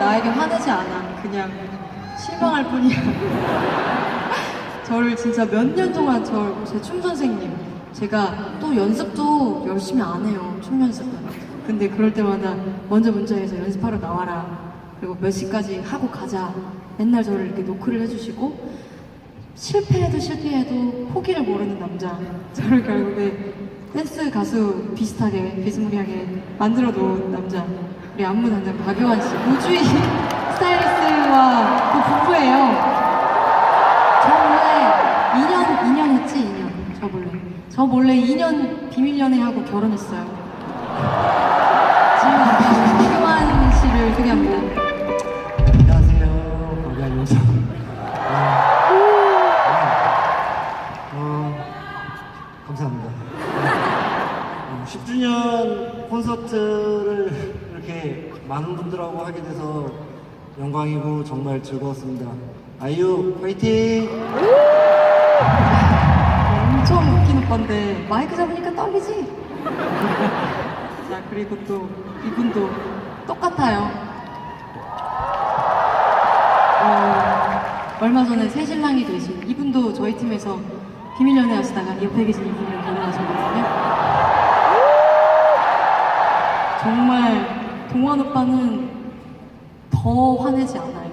나에게 화내지 않아. 그냥 실망할 뿐이야. 저를 진짜 몇 년 동안 저 제 춤 선생님 제가 또 연습도 열심히 안 해요 춤 연습은. 근데 그럴 때마다 먼저 문자해서 연습하러 나와라. 그리고 몇 시까지 하고 가자. 맨날 저를 이렇게 노크를 해주시고 실패해도 실패해도 포기를 모르는 남자. 저를 결국에 댄스 가수 비슷하게 비스무리하게 만들어 놓은 남자 우리 안무 단장 박효환 씨 우주희 스타일리스트와 또 부부예요 저 원래 2년, 2년 했지, 2년. 저 몰래. 저 몰래 2년 비밀 연애하고 결혼했어요. 많은 분들하고 하게 돼서 영광이고 정말 즐거웠습니다. 아이유 화이팅! 엄청 웃긴 오빠인데 마이크 잡으니까 떨리지? 자, 그리고 또 이분도 똑같아요. 어, 얼마 전에 새 신랑이 되신 이분도 저희 팀에서 비밀 연애 하시다가 옆에 계신 이분을 결혼하셨거든요. 정말 동환 오빠는 더 화내지 않아요.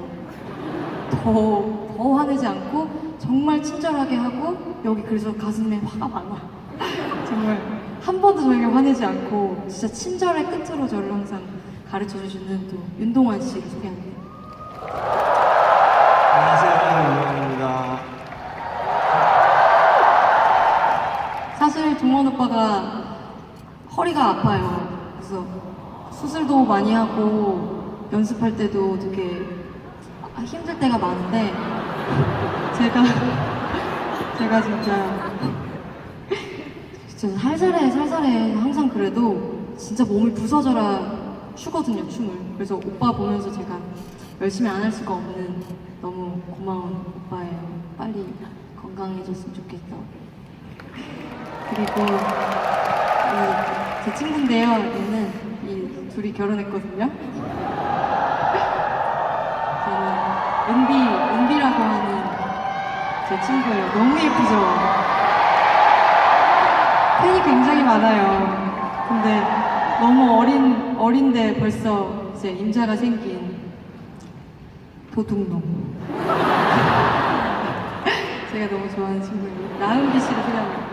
더, 더 화내지 않고 정말 친절하게 하고 여기 그래서 가슴에 화가 많아. 정말 한 번도 저에게 화내지 않고 진짜 친절의 끝으로 저를 항상 가르쳐 주시는 또 윤동환 씨를 소개합니다. 안녕하세요. 윤영입니다. 사실 동원 오빠가 허리가 아파요. 그래서 수술도 많이 하고 연습할 때도 되게 힘들 때가 많은데 제가 제가 진짜 진짜 살살해 살살해 항상 그래도 진짜 몸을 부서져라 추거든요 춤을. 그래서 오빠 보면서 제가 열심히 안 할 수가 없는 너무 고마운 오빠예요. 빨리 건강해졌으면 좋겠다. 그리고 이, 제 친구인데요. 얘는 이 둘이 결혼했거든요. 저는 은비, 은비라고 하는 제 친구예요. 너무 예쁘죠? 팬이 굉장히 많아요. 근데 너무 어린, 어린데 벌써 이제 임자가 생긴 도둑놈. 제가 너무 좋아하는 친구예요. 나은비 씨를 소개합니다.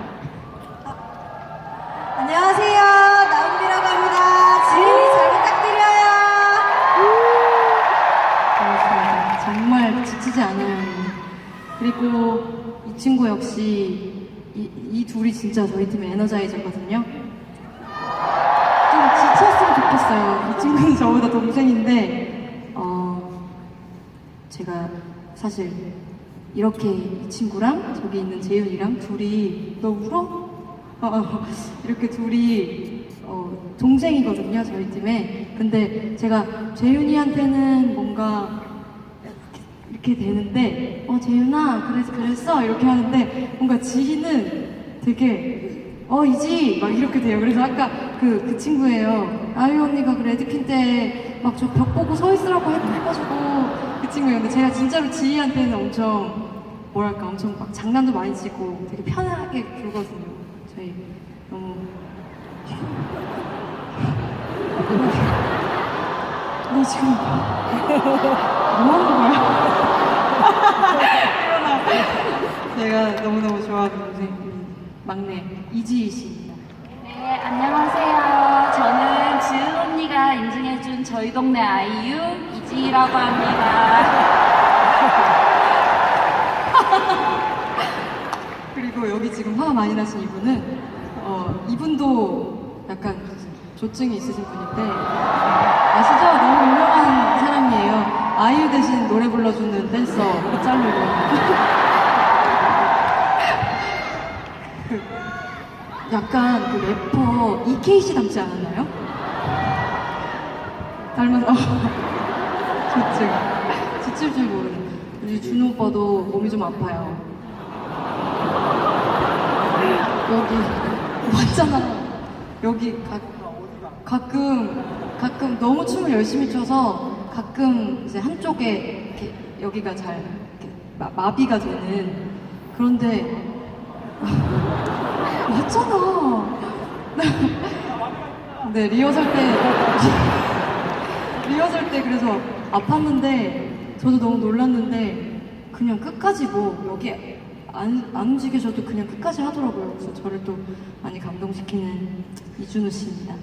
그리고 이 친구 역시 이, 이 둘이 진짜 저희 팀의 에너자이저거든요. 좀 지쳤으면 좋겠어요. 이 친구는 저보다 동생인데 어, 제가 사실 이렇게 이 친구랑 저기 있는 재윤이랑 둘이 너 울어? 이렇게 둘이 어, 동생이거든요 저희 팀에 근데 제가 재윤이한테는 뭔가 이렇게 되는데 어 재윤아 그래서 그랬어? 이렇게 하는데 뭔가 지희는 되게 어 이지? 막 이렇게 돼요. 그래서 아까 그 그 친구예요. 아유 언니가 그 레드핀 때막 저 벽 보고 서 있으라고 해- 해가지고 그 친구예요 근데 제가 진짜로 지희한테는 엄청 뭐랄까 엄청 막 장난도 많이 치고 되게 편하게 굴거든요. 저희 너무 너 지금 뭐 하는 거야? 제가 너무너무 좋아하는 동생 막내 이지희 씨입니다. 네, 안녕하세요. 저는 지은 언니가 인증해준 저희 동네 아이유 이지라고 합니다. 그리고 여기 지금 화가 많이 나신 이분은 어, 이분도 약간 조증이 있으신 분인데 아시죠? 너무 유명한 사람이에요. 아이유 대신 노래 불러주는 댄서. 그 약간 그 래퍼 EK 씨 닮지 않았나요? 닮아서 조증. 지칠 줄 모르는. 우리 준호 오빠도 몸이 좀 아파요. 여기 맞잖아. 여기 가, 가끔 가끔 너무 춤을 열심히 춰서 가끔 이제 한쪽에 이렇게 여기가 잘 이렇게 마, 마비가 되는 그런데 맞잖아. 네 리허설 때 리허설 때 그래서 아팠는데 저도 너무 놀랐는데 그냥 끝까지 뭐 여기 안, 안 움직여줘도 그냥 끝까지 하더라고요. 그래서 저를 또 많이 감동시키는 이준우 씨입니다.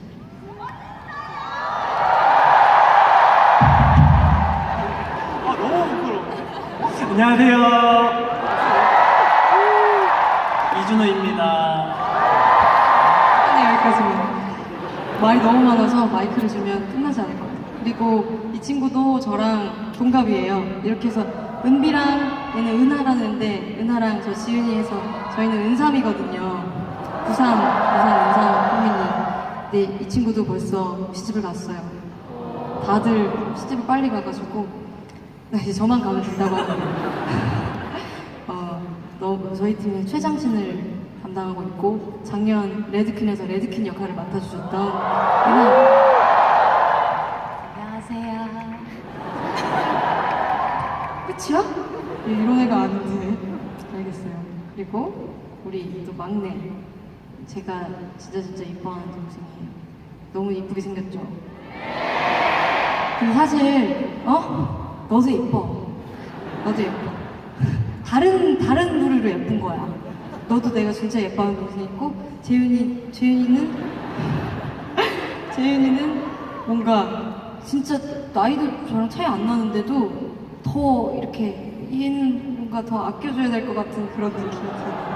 안녕하세요. 이준호입니다. 네, 여기까지입니다. 말이 너무 많아서 마이크를 주면 끝나지 않을 것 같아요. 그리고 이 친구도 저랑 동갑이에요. 이렇게 해서 은비랑 얘는 은하라는데 은하랑 저 지윤이 해서 저희는 은삼이거든요. 부산, 부산 은삼 코미니. 근데 이 친구도 벌써 시집을 갔어요. 다들 시집을 빨리 가가지고 나 이제 저만 가면 된다고 하는데 어, 너, 저희 팀의 최장신을 담당하고 있고 작년 레드퀸에서 레드퀸 역할을 맡아주셨던 은하 안녕하세요. 끝이야? 예, 이런 애가 아닌데 알겠어요 그리고 우리 또 막내 제가 진짜 진짜 이뻐하는 동생이에요 너무 이쁘게 생겼죠? 근데 사실 어? 너도 예뻐. 너도 예뻐. 다른 다른 부류로 예쁜 거야. 너도 내가 진짜 예뻐하는 동생 있고 재윤이 재윤이는? 재윤이는 뭔가 진짜 나이도 저랑 차이 안 나는데도 더 이렇게 얘는 뭔가 더 아껴줘야 될 것 같은 그런 느낌이 들어요.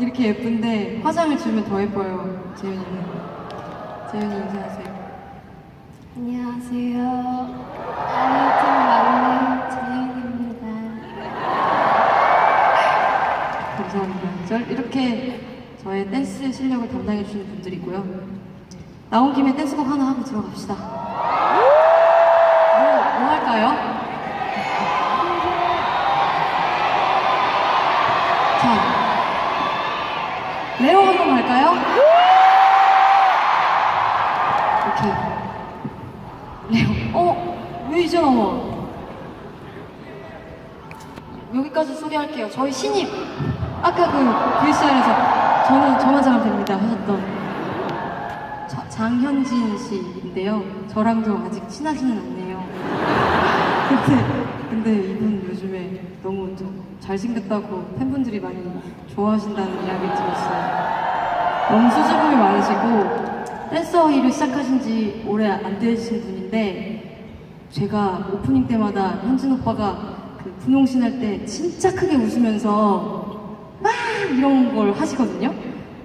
이렇게 예쁜데 화장을 지우면 더 예뻐요 재윤이는. 재윤이 인사하세요. 안녕하세요. 아이팀 막내 재윤입니다. 감사합니다. 저 이렇게 저의 댄스 실력을 담당해 주시는 분들이고요. 나온 김에 댄스곡 하나 하고 들어갑시다. 뭐, 뭐 할까요? 자, 레오 한번 갈까요? 오케이. 레오. 어, 왜 이제 나와? 여기까지 소개할게요. 저희 신입 아까 그 VCR에서 저는 저만 잘하면 됩니다 하셨던 자- 장현진 씨인데요. 저랑도 아직 친하지는 않네요. 근데 근데 이분 요즘에 너무 좀 잘생겼다고 팬분들이 많이 좋아하신다는 이야기 들었어요. 너무 수줍음이 많으시고 댄서 일을 시작하신 지 오래 안 되신 분인데 제가 오프닝 때마다 현진 오빠가 그 분홍신 할 때 진짜 크게 웃으면서 막 이런 걸 하시거든요.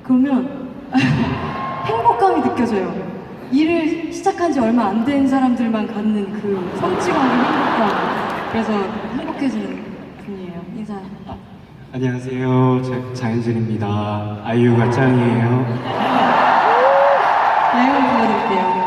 그러면 행복감이 느껴져요. 일을 시작한 지 얼마 안 된 사람들만 갖는 그 성취감과 행복감. 그래서 행복해지는 분이에요. 인사. 안녕하세요. 자- 장현준입니다. 아이유가 짱이에요. 내용 불러드릴게요.